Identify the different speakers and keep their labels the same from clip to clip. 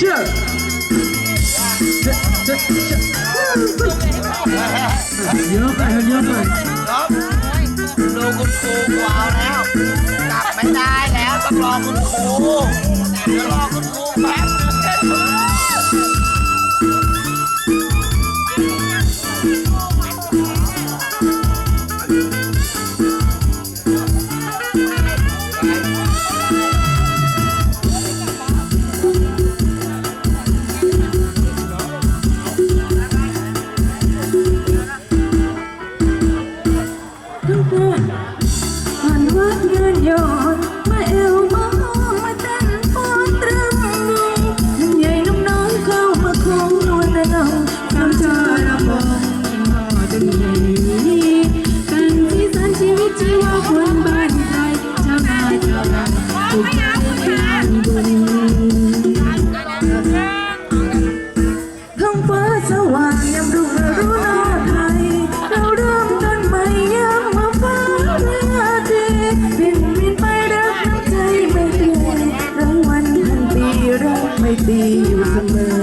Speaker 1: เชื่ยอะไปเยอะไปครับด
Speaker 2: ูคุณครูกวาแล้ว กลับไม่ได้แล้วต้องรอคุณครูเดี๋ยรอคุณครู
Speaker 1: ท้องฟ้าสว่างยามรุ่งรุณาไทย เราเริ่ต้นใม่ยามฟ้าราตรีบินบินไปรักน้ำใจไม่เปลี่ยนรางวัลพันปีรักไม่ตีอยู่เสมอ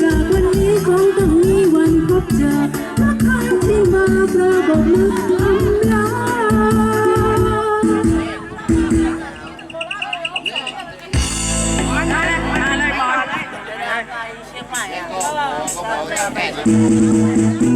Speaker 1: จากวันนี้คงต้องมีวันพบเจอรักคที่มาปรากฏ 我我保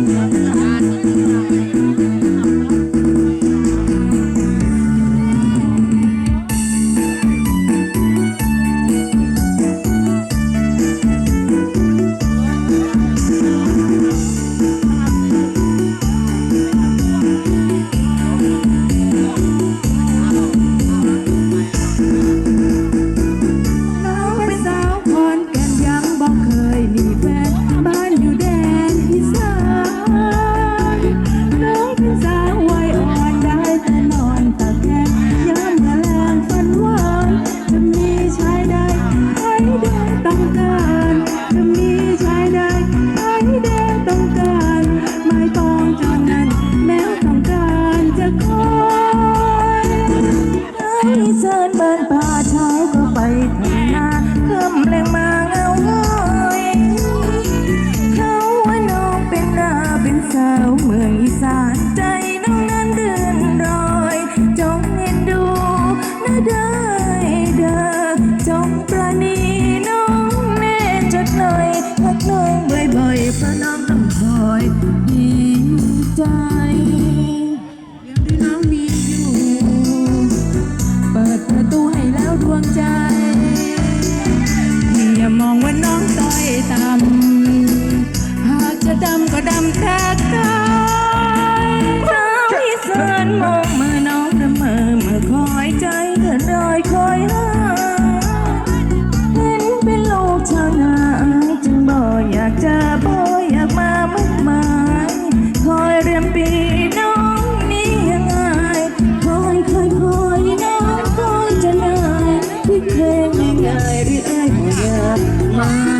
Speaker 1: Bye.